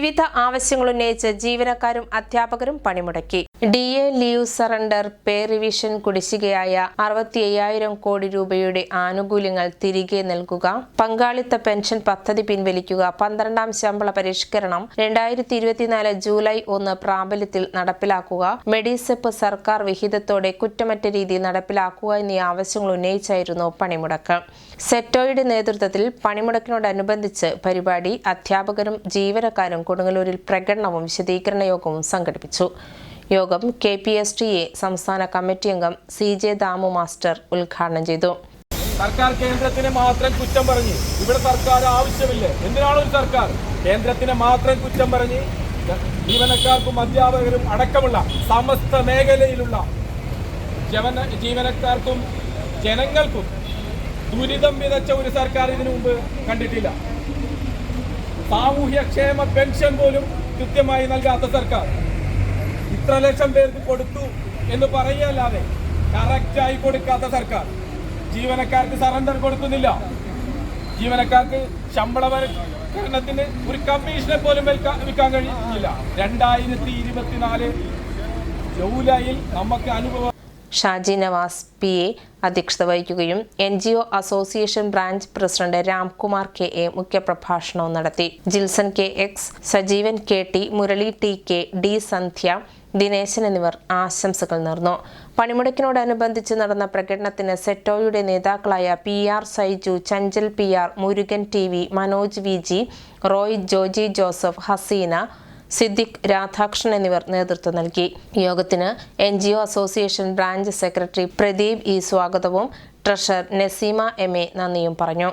വിവിധ ആവശ്യങ്ങൾ ഉന്നയിച്ച് ജീവനക്കാരും അധ്യാപകരും പണിമുടക്കി. D A leave surrender pay revision കുടിശ്ശികയായ അറുപത്തി അയ്യായിരം കോടി രൂപയുടെ ആനുകൂല്യങ്ങൾ തിരികെ നൽകുക പങ്കാളിത്ത പെൻഷൻ പദ്ധതി പിൻവലിക്കുക പന്ത്രണ്ടാം ശമ്പള പരിഷ്കരണം രണ്ടായിരത്തി ഇരുപത്തിനാല് ജൂലൈ ഒന്ന് പ്രാബല്യത്തിൽ നടപ്പിലാക്കുക മെഡിസെപ്പ് സർക്കാർ വിഹിതത്തോടെ കുറ്റമറ്റ രീതി നടപ്പിലാക്കുക എന്നീ ആവശ്യങ്ങൾ ഉന്നയിച്ചായിരുന്നു പണിമുടക്ക്. സെറ്റോയുടെ നേതൃത്വത്തിൽ പണിമുടക്കിനോടനുബന്ധിച്ച് പരിപാടി അധ്യാപകരും ജീവനക്കാരും കൊടുങ്ങല്ലൂരിൽ പ്രകടനവും വിശദീകരണ യോഗവും സംഘടിപ്പിച്ചു. യോഗം K P S T A സംസ്ഥാന കമ്മിറ്റി അംഗം സി ജെ ദാമു മാസ്റ്റർ ഉദ്ഘാടനം ചെയ്തു. സർക്കാർ കേന്ദ്രത്തിനെ മാത്രം കുറ്റം പറഞ്ഞ് ഇവിടെ സർക്കാർ ആവശ്യമില്ല? എന്തിനാണ് ഒരു സർക്കാർ? കേന്ദ്രത്തിനെ മാത്രം കുറ്റം പറഞ്ഞ് ജീവനക്കാർക്കും അധ്യാപകരും അടക്കമുള്ള സമസ്ത മേഖലയിലുള്ള ജവന ജീവനക്കാർക്കും ജനങ്ങൾക്കും ദുരിതം വിതച്ച ഒരു സർക്കാർ ഇതിനു മുമ്പ് കണ്ടിട്ടില്ല. സാമൂഹ്യക്ഷേമ പെൻഷൻ പോലും കൃത്യമായി നൽകാത്ത സർക്കാർ. ഇത്ര ലക്ഷം പേർക്ക് കൊടുത്തു എന്ന് പറയല്ലാതെ കറക്റ്റായി കൊടുക്കാത്ത സർക്കാർ. ജീവനക്കാർക്ക് സറണ്ടർ കൊടുക്കുന്നില്ല. ജീവനക്കാർക്ക് ശമ്പള വരക്കരണത്തിന് ഒരു കമ്മീഷനെ പോലും വിൽക്കാൻ കഴിയുന്നില്ല. രണ്ടായിരത്തി ഇരുപത്തിനാല് ജൂലൈയിൽ നമുക്ക് അനുഭവം ഷാജി നവാസ് പി എ അധ്യക്ഷത വഹിക്കുകയും N G O association branch president Ramkumar K A മുഖ്യപ്രഭാഷണവും നടത്തി. Jilson K X Sajeevan K T Murali T K D Sandhya Dineshan എന്നിവർ ആശംസകൾ നേർന്നു. പണിമുടക്കിനോടനുബന്ധിച്ച് നടന്ന പ്രകടനത്തിന് സെറ്റോയുടെ നേതാക്കളായ P R Saiju Chanchal P R Murugan T V Manoj V G Roy Joji Joseph Haseena Siddique Radhakrishnan എന്നിവർ നേതൃത്വം നൽകി. യോഗത്തിന് N G O association branch secretary Pradeep E സ്വാഗതവും ട്രഷർ നസീമ എം എ നന്ദിയും പറഞ്ഞു.